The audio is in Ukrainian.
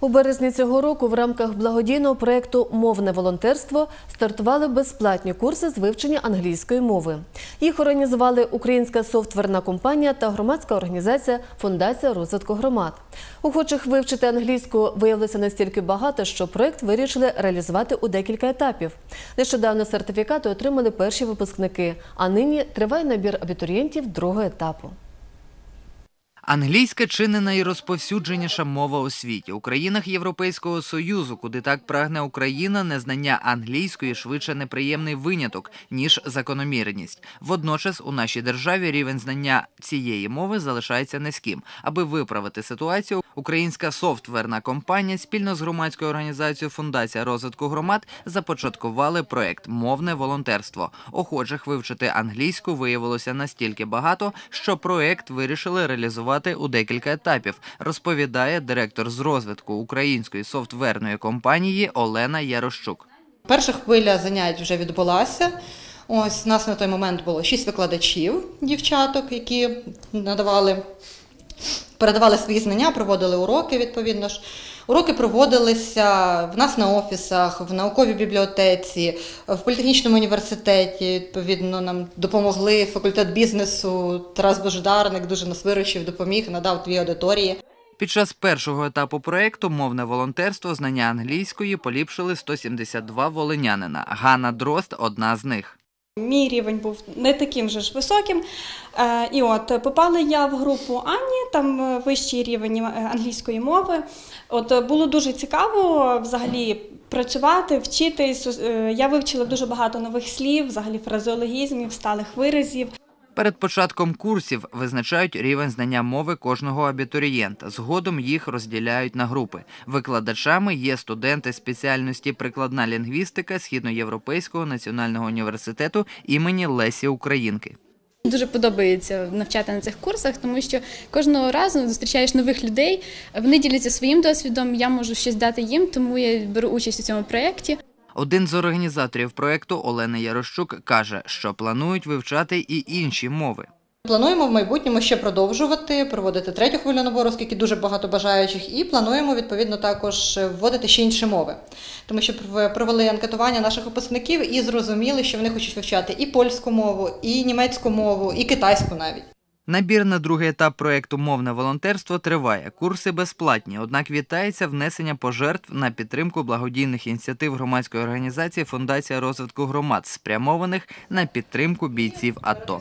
У березні цього року в рамках благодійного проєкту Мовне волонтерство стартували безплатні курси з вивчення англійської мови. Їх організували українська софтверна компанія та громадська організація Фундація розвитку громад. Охочих вивчити англійську виявилося настільки багато, що проєкт вирішили реалізувати у декілька етапів. Нещодавно сертифікати отримали перші випускники, а нині триває набір абітурієнтів другого етапу. Англійська чи не найрозповсюдженіша мова у світі у країнах Європейського союзу, куди так прагне Україна, незнання англійської швидше неприємний виняток ніж закономірність. Водночас у нашій державі рівень знання цієї мови залишається низьким. Аби виправити ситуацію, українська софтверна компанія спільно з громадською організацією Фундація розвитку громад започаткували проект Мовне волонтерство. Охочих вивчити англійську виявилося настільки багато, що проект вирішили реалізувати у декілька етапів, розповідає директор з розвитку української софтверної компанії Олена Ярощук. Перша хвиля занять вже відбулася. Ось у нас на той момент було шість викладачів, дівчаток, які надавали, передавали свої знання, проводили уроки відповідно ж. Уроки проводилися в нас на офісах, в науковій бібліотеці, в політехнічному університеті. Відповідно, нам допомогли факультет бізнесу. Тарас Бождарник дуже нас виручив, допоміг, надав дві аудиторії. Під час першого етапу проекту мовне волонтерство знання англійської поліпшили 172 волинянина. Ганна Дрозд – одна з них. Мій рівень був не таким же ж високим. Е, І от попала я в групу Ані, там е, вищий рівень е, англійської мови. От було дуже цікаво взагалі працювати, вчитись. Я вивчила дуже багато нових слів, взагалі фразеологізмів, сталих виразів. Перед початком курсів визначають рівень знання мови кожного абітурієнта. Згодом їх розділяють на групи. Викладачами є студенти спеціальності прикладна лінгвістика Східноєвропейського національного університету імені Лесі Українки. Дуже подобається навчати на цих курсах, тому що кожного разу зустрічаєш нових людей. Вони діляться своїм досвідом. Я можу щось дати їм, тому я беру участь у цьому проєкті. Один з організаторів проекту Олена Ярощук каже, що планують вивчати і інші мови. Плануємо в майбутньому ще продовжувати проводити третю хвилю набору, оскільки дуже багато бажаючих, і плануємо відповідно також вводити ще інші мови, тому що пров- провели анкетування наших випускників і зрозуміли, що вони хочуть вивчати і польську мову, і німецьку мову, і китайську навіть. Набір на другий етап проекту Мовне волонтерство триває. Курси безплатні, однак вітається внесення пожертв на підтримку благодійних ініціатив громадської організації Фундація розвитку громад, спрямованих на підтримку бійців АТО.